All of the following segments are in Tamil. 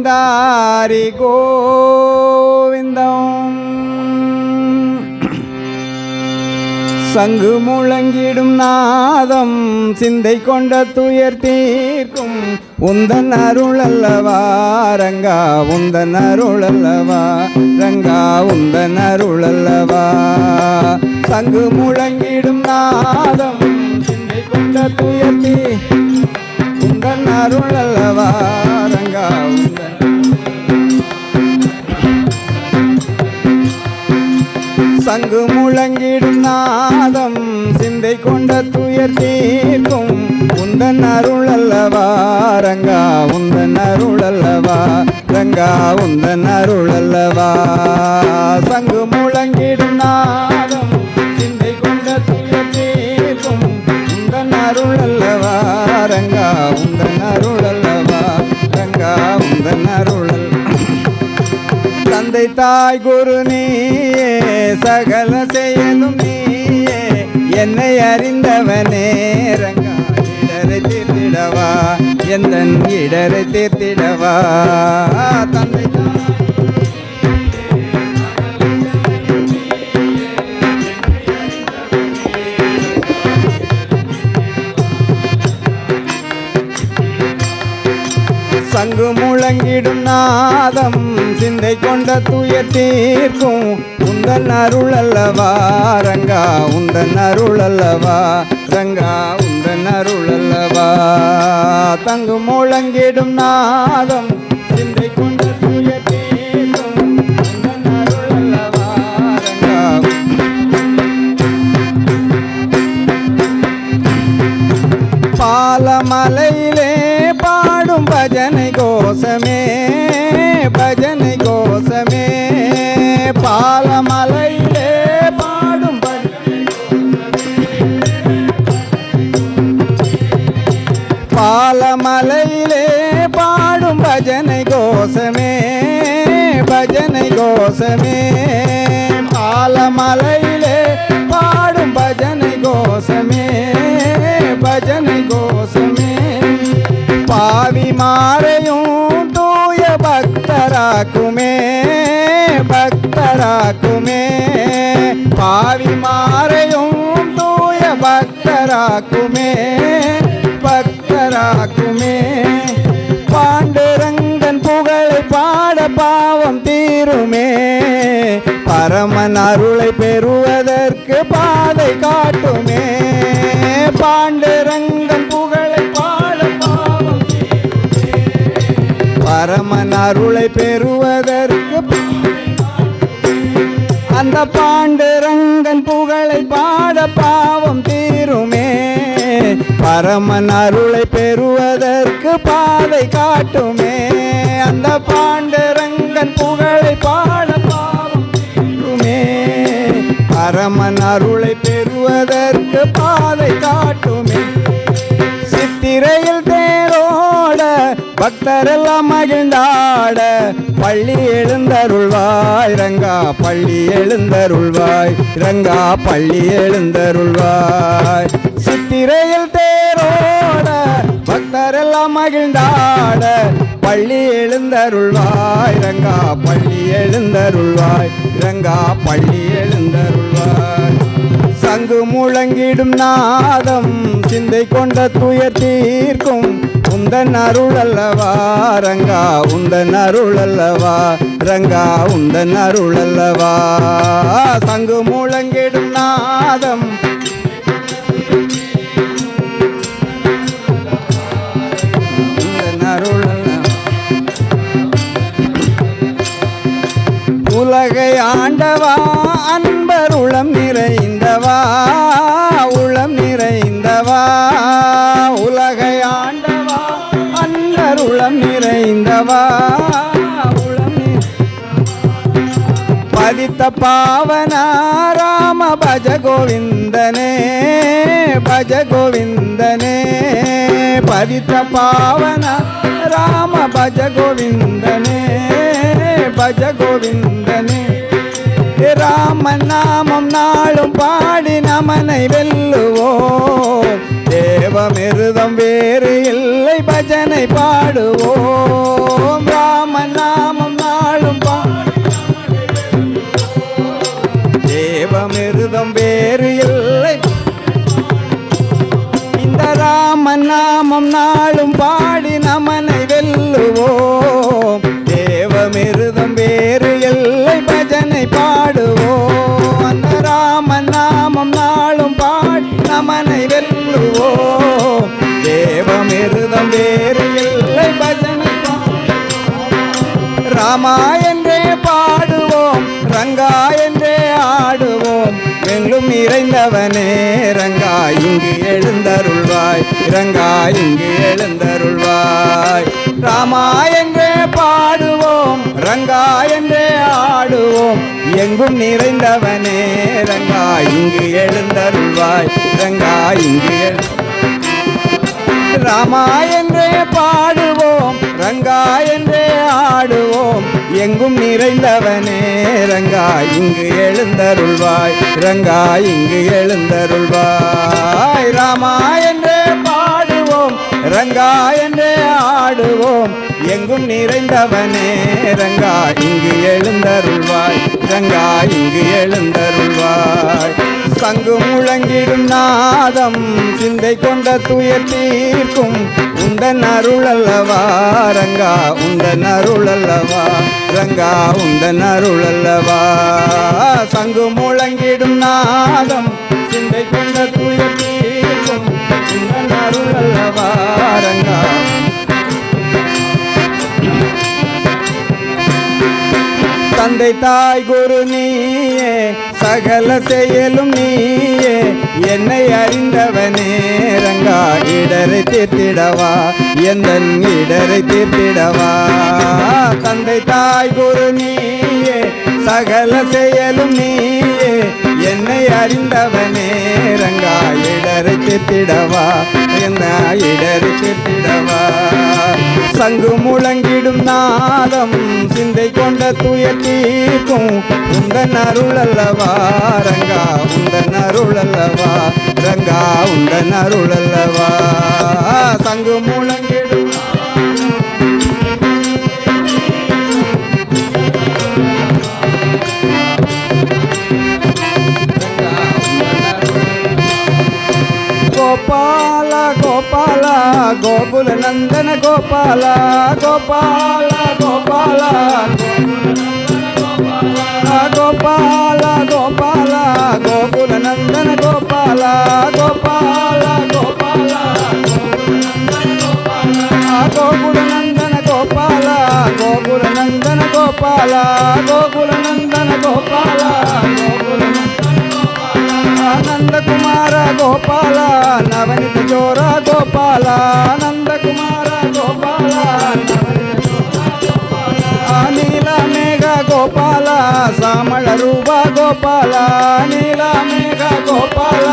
கோவிந்தாரி கோவிந்தம் சங்கு முழங்கிடும் நாதம் சிந்தை கொண்ட துயர் தீர்க்கும் உந்தன் அருள் அல்லவா ரங்கா உந்தன் அருள் அல்லவா ரங்கா உந்தன் அருள் அல்லவா சங்கு முழங்கிடும் நாதம் சிந்தை கொண்ட துயர் தீ உந்தன் அருள் அல்லவா சங்கு முழங்கிடும் நாதம் சிந்தை கொண்ட துயர் தீர்க்கும் உந்தன் அருள் அல்லவா ரங்கா உந்தன் அருள் அல்லவா ரங்கா உந்தன் அருள் அல்லவா சங்கு முழங்கிடும் நாதம் சிந்தை கொண்ட துயர் தீர்க்கும் உந்தன் அருள் அல்லவா ரங்கா உந்தன் அருள் தாய் குரு நீயே சகல செயலும் நீயே. என்னை அறிந்தவனே ரங்கா இடரை தீர்த்திடவா. எந்த இடரை தீர்த்திடவா. தந்தை சங்கு முழங்கிடும் நாதம் சிந்தை கொண்ட துயர் தீர்க்கும். உந்தன் அருள் அல்லவா ரங்கா உந்தன் அருள் அல்லவா ரங்கா உந்தன் அருள் அல்லவா. தங்கு முழங்கிடும் நாதம் சிந்தை கொண்ட துயர் தீர்க்கும். பாலமலையிலே பாடும் பஜனை கோஷமே பஜனை கோஷமே. பாலமலையிலே பாடும் பஜனை கோஷமே பஜனை கோஷமே. பாவி மாறையும் தூய பக்தராக்குமே பக்தராக்குமே. பாவி மாறையும் தூய பக்தராக்குமே. பாவம் பரமன் அருளை பெறுவதற்கு பாதை காட்டுமே. பாண்டுரங்கன் புகழை பாட பாவம். பரமன் அருளை பெறுவதற்கு அந்த பாண்டுரங்கன் புகழை பாட பாவம் தீருமே. பரமன் அருளை பெறுவதற்கு பாதை காட்டுமே. அந்த பாண்டுரங்கன் புகழை பாட பாவம் தீருமே பரமன் அருளை பெறுவதற்கு பாதை காட்டுமே. சித்திரையில் தேரோட பக்தரெல்லாம் மகிழ்ந்தாட பள்ளி எழுந்தருள்வாய் ரங்கா பள்ளி எழுந்தருள்வாய் ரங்கா பள்ளி எழுந்தருள்வாய். சித்திரையில் தேரோட பக்தரெல்லாம் மகிழ்ந்தாட பள்ளி எழுந்தருள்வாய் ரங்கா பள்ளி எழுந்தருள்வாய் ரங்கா பள்ளி எழுந்தருள்வாய். சங்கு முழங்கிடும் நாதம் சிந்தை கொண்ட துயர் தீர்க்கும். உந்தன் அருள் அல்லவா ரங்கா உந்தன் அருள் அல்லவா ரங்கா உந்தன் அருள் அல்லவா பதித்த பாவனா ராம பஜ கோவிந்தனே பஜ கோவிந்தனே பதித்த பாவனா ராம பஜ கோவிந்தனே பஜ கோவிந்தனே ராமன் நாமம் நாளும் பாடி நமனை வெல்லுவோம். தேவமிருதம் வேறு இல்லை பஜனை பாடுவோம். ராம ராமா எங்கும் நிறைந்தவனே ரங்கா இங்கு எழுந்தருள்வாய். ரங்கா இங்கு எழுந்தருள்வாய். ராமா என்றே பாடுவோம்? ரங்கா என்றே ஆடுவோம்? எங்கும் நிறைந்தவனே ரங்கா இங்கு எழுந்தருள்வாய். ரங்கா இங்கு ராமா என்றே பாடுவோம்? ரங்கா என்றே ஆடுவோம். எங்கும் நிறைந்தவனே ரங்கா இங்கு எழுந்தருள்வாய். ரங்கா இங்கு எழுந்தருள்வாய். ராமா என்றே பாடுவோம் ரங்கா என்றே ஆடுவோம். எங்கும் நிறைந்தவனே ரங்கா இங்கு எழுந்தருள்வாய். ரங்கா இங்கு எழுந்தருள்வாய். சங்கு முழங்கிடும் நாதம். சிந்தை கொண்ட துயர் தீர்க்கும். உந்தன் அருள் ரங்கா உந்தன் அருள் ரங்கா உந்தன் அருள் சங்கு முழங்கிடும் நாதம். சிந்தை கொண்ட துயர் தீர்க்கும். உந்தன் அருள் ரங்கா தந்தை தாய் குரு நீயே சகல செயலும் நீயே. என்னை அறிந்தவனே ரங்கா இடரை தீர்த்திடவா எந்த இடரை தீர்த்திடவா. தந்தை தாய் குரு நீயே சகல செயலும் நீயே. என்னை அறிந்தவனே ரங்கா இடரை தீர்த்திடவா என்ன இடரை தீர்த்திடவா. சங்கு முழங்கிடும் நாதம் சிந்தை கொண்ட துய தீர்க்கும். உந்தன் அருள் அல்லவா ரங்கா உந்தன் அருள் அல்லவா ரங்கா உந்தன் அருள் அல்லவா சங்கு முழங்கிடும் గోపాల గోపాల గోపాల. గోపాల గోపాల గోకుల నందన గోపాల గోపాల గోపాల. గోకుల నందన గోపాల గోకుల నందన గోపాల గోకుల నందన గోపాల. నందకుమార గోపాల నవనిత చోర గోపాల రూప గోపాల నీలమేఘ గోపాల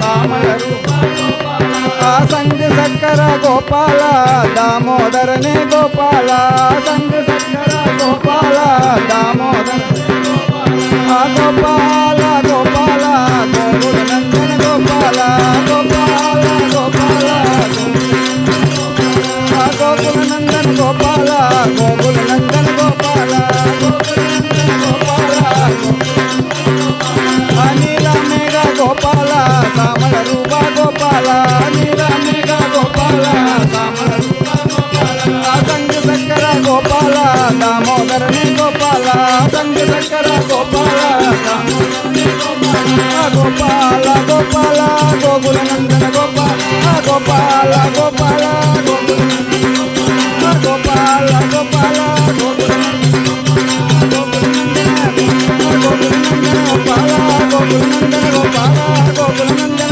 సామల రూప సంగ సక్కర గోపాల దామోదరనే గోపాల సంగ సక్కర గోపాల దామోదర గోపాల গোপাল গোপাল গোকুলনন্দন গোপাল গোপাল গোপাল গোপাল গোপাল গোকুলনন্দন গোপাল গোকুলনন্দন গোপাল গোকুলনন্দন